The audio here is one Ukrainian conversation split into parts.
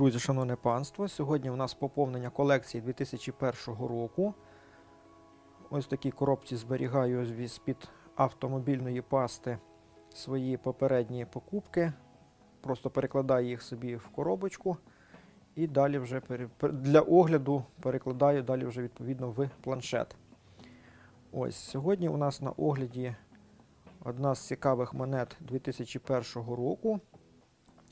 Друзі, шановне панство, сьогодні у нас поповнення колекції 2001 року. Ось в такій коробці зберігаю з-під автомобільної пасти свої попередні покупки. Просто перекладаю їх собі в коробочку і далі вже для огляду перекладаю далі вже відповідно в планшет. Ось сьогодні у нас на огляді одна з цікавих монет 2001 року.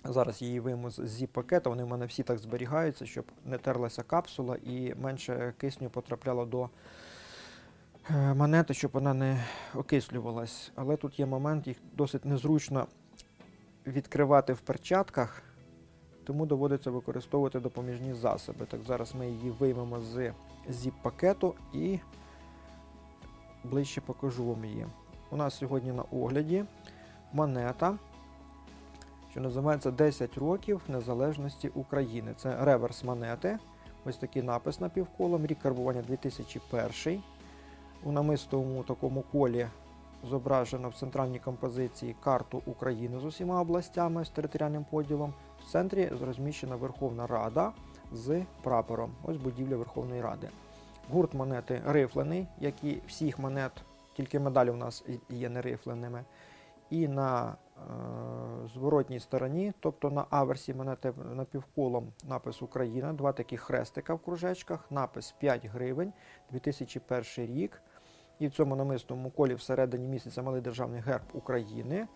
Зараз її вийму з зіп пакета. Вони в мене всі так зберігаються, щоб не терлася капсула і менше кисню потрапляло до е, монети, щоб вона не окислювалась. Але тут є момент, їх досить незручно відкривати в перчатках, тому доводиться використовувати допоміжні засоби. Так, зараз ми її виймемо з зіп пакету і ближче покажу вам її. У нас сьогодні на огляді монета що називається 10 років незалежності України. Це реверс монети. Ось такий напис напівколом. Рік карбування 2001. У намистовому такому колі зображено в центральній композиції карту України з усіма областями з територіальним поділом. В центрі розміщена Верховна Рада з прапором. Ось будівля Верховної Ради. Гурт монети рифлений, як і всіх монет, тільки медалі у нас є не рифленими. І на зворотній стороні, тобто на аверсі монети напівколом напис Україна, два такі хрестика в кружечках, напис 5 гривень, 2001 рік. І в цьому намисному колі всередині місяця малий державний герб України.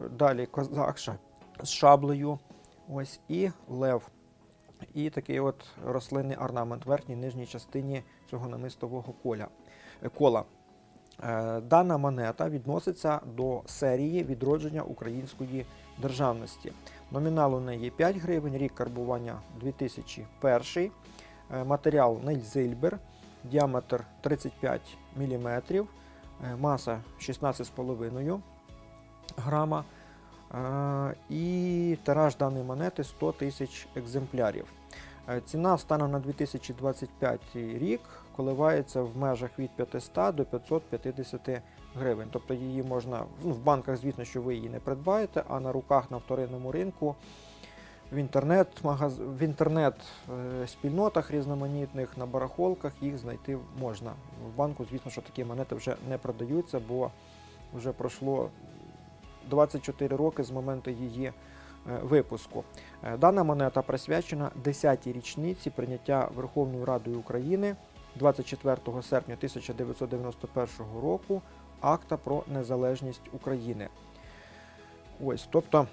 Далі козак ша- з шаблею. Ось і лев. І такий от рослинний орнамент в верхній нижній частині цього намистового коля, е, кола. Е, Дана монета відноситься до серії відродження української державності. Номінал у неї 5 гривень, рік карбування 2001, е, матеріал Нельзильбер, діаметр 35 мм, маса 16,5 грама. е, І тираж даної монети 100 тисяч екземплярів. Е, Ціна станом на 2025 рік коливається в межах від 500 до 550 гривень. Тобто її можна ну, в банках, звісно, що ви її не придбаєте, а на руках на вторинному ринку в інтернет, в інтернет е, різноманітних, на барахолках їх знайти можна. В банку, звісно, що такі монети вже не продаються, бо вже пройшло 24 роки з моменту її випуску. Е, Дана монета присвячена 10-й річниці прийняття Верховною Радою України 24 серпня 1991 року акта про незалежність України. Ось, тобто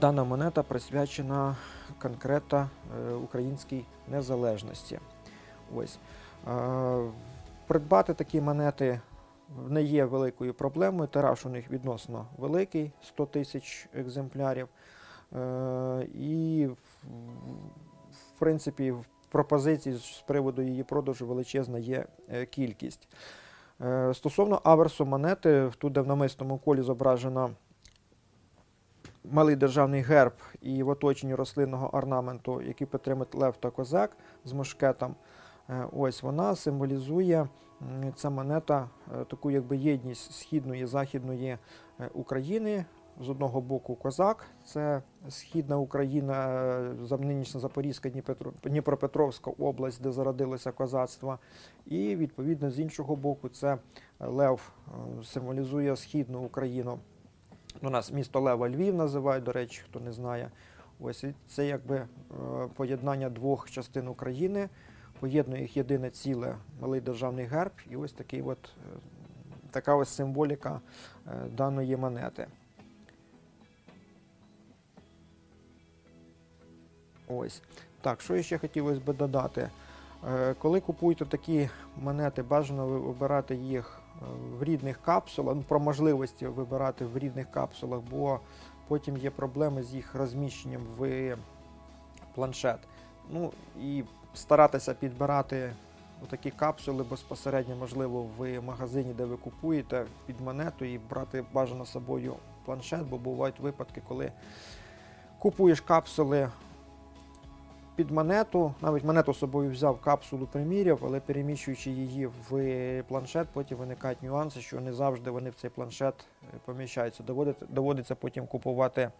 дана монета присвячена конкретно е, українській незалежності. Ось. Е, Придбати такі монети не є великою проблемою. Тираж у них відносно великий 100 тисяч екземплярів. Е, І, в- принципі, в пропозицій з приводу її продажу величезна є е, кількість. Е, Стосовно аверсу монети, тут де в намисному колі зображено малий державний герб і в оточенні рослинного орнаменту, який підтримує лев та козак з мушкетом. Е, Ось вона символізує ця монета е, таку якби єдність східної і західної е, України. З одного боку козак, це східна Україна, нинішня Запорізька, Дніпропетровська область, де зародилося козацтво. І відповідно з іншого боку, це Лев символізує східну Україну. У нас місто Лева Львів називають, до речі, хто не знає. Ось це якби поєднання двох частин України, поєднує їх єдине ціле, малий державний герб, і ось такий от, е, така ось символіка е, даної монети. Ось. Так, що ще хотілося би додати? Е, Коли купуєте такі монети, бажано вибирати їх в рідних капсулах, ну, про можливості вибирати в рідних капсулах, бо потім є проблеми з їх розміщенням в планшет. Ну і старатися підбирати такі капсули безпосередньо, можливо, в магазині, де ви купуєте під монету і брати бажано собою планшет, бо бувають випадки, коли купуєш капсули під монету, навіть монету з собою взяв, капсулу приміряв, але переміщуючи її в планшет, потім виникають нюанси, що не завжди вони в цей планшет е, поміщаються. Доводиться, потім купувати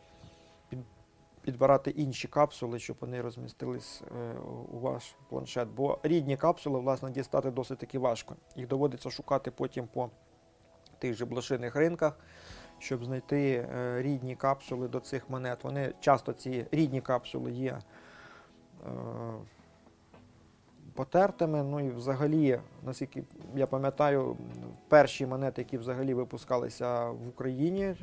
підбирати інші капсули, щоб вони розмістились е, у ваш планшет. Бо рідні капсули, власне, дістати досить таки важко. Їх доводиться шукати потім по тих же блошиних ринках, щоб знайти е, рідні капсули до цих монет. Вони часто ці рідні капсули є. е, Потертими, ну і взагалі, наскільки я пам'ятаю, перші монети, які взагалі випускалися в Україні,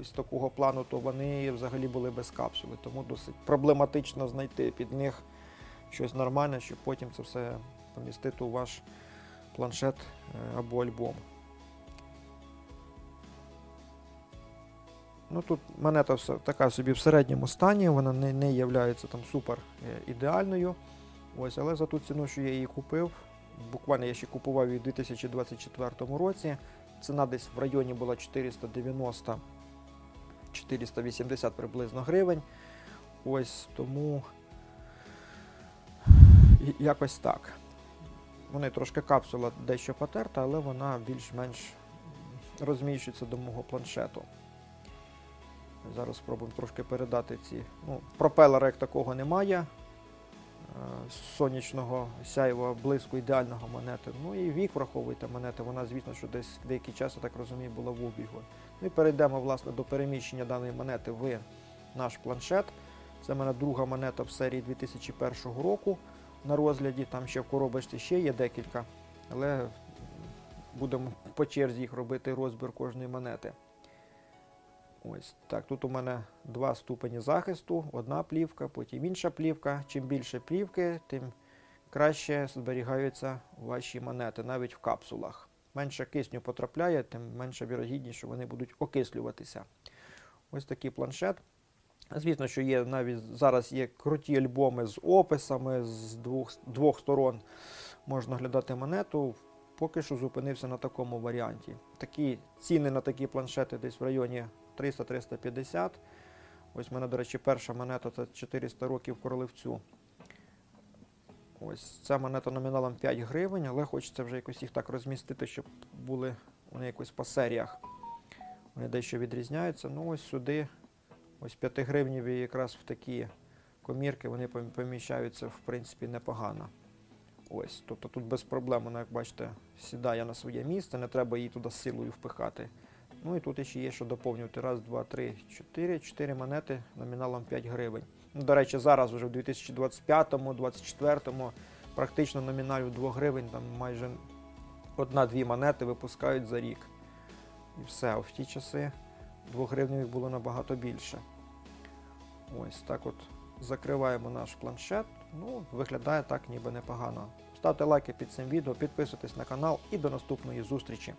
ось такого плану, то вони взагалі були без капсули. Тому досить проблематично знайти під них щось нормальне, щоб потім це все помістити у ваш планшет е, або альбом. Ну тут монета така собі в середньому стані, вона не, не є там супер е, ідеальною. Ось, але за ту ціну, що я її купив, буквально я ще купував її у 2024 році. Ціна десь в районі була 490 480 приблизно гривень. Ось тому якось так. Вони трошки капсула дещо потерта, але вона більш-менш розміщується до мого планшету. Зараз спробуємо трошки передати ці. Ну, пропелера як такого немає. Сонячного сяйва блиску ідеального монети. Ну і вік враховуйте монети. Вона, звісно, що десь деякий час, я так розумію, була в обігу. Ну перейдемо власне до переміщення даної монети в наш планшет. Це в мене друга монета в серії 2001 року на розгляді. Там ще в коробочці ще є декілька, але будемо по черзі їх робити розбір кожної монети. Ось так. Тут у мене два ступені захисту, одна плівка, потім інша плівка. Чим більше плівки, тим краще зберігаються ваші монети, навіть в капсулах. Менше кисню потрапляє, тим менша вірогідність, що вони будуть окислюватися. Ось такий планшет. Звісно, що є навіть зараз є круті альбоми з описами з двох, двох сторон. Можна глядати монету. Поки що зупинився на такому варіанті. Такі ціни на такі планшети десь в районі 300-350. Ось в мене, до речі, перша монета це 400 років королевцю. Ось ця монета номіналом 5 гривень, але хочеться вже якось їх так розмістити, щоб були вони якось по серіях. Вони дещо відрізняються. Ну ось сюди, ось 5 гривневі якраз в такі комірки вони поміщаються, в принципі, непогано. Ось, тобто тут без проблем, вона, як бачите, сідає на своє місце, не треба її туди силою впихати. Ну і тут ще є, що доповнювати. Раз, два, три, чотири. Чотири монети номіналом 5 гривень. Ну, до речі, зараз вже в 2025-му, 2024-му практично номіналів 2 гривень, там майже одна-дві монети випускають за рік. І все. В ті часи 2 гривневих було набагато більше. Ось так от закриваємо наш планшет. Ну, виглядає так ніби непогано. Ставте лайки під цим відео, підписуйтесь на канал і до наступної зустрічі.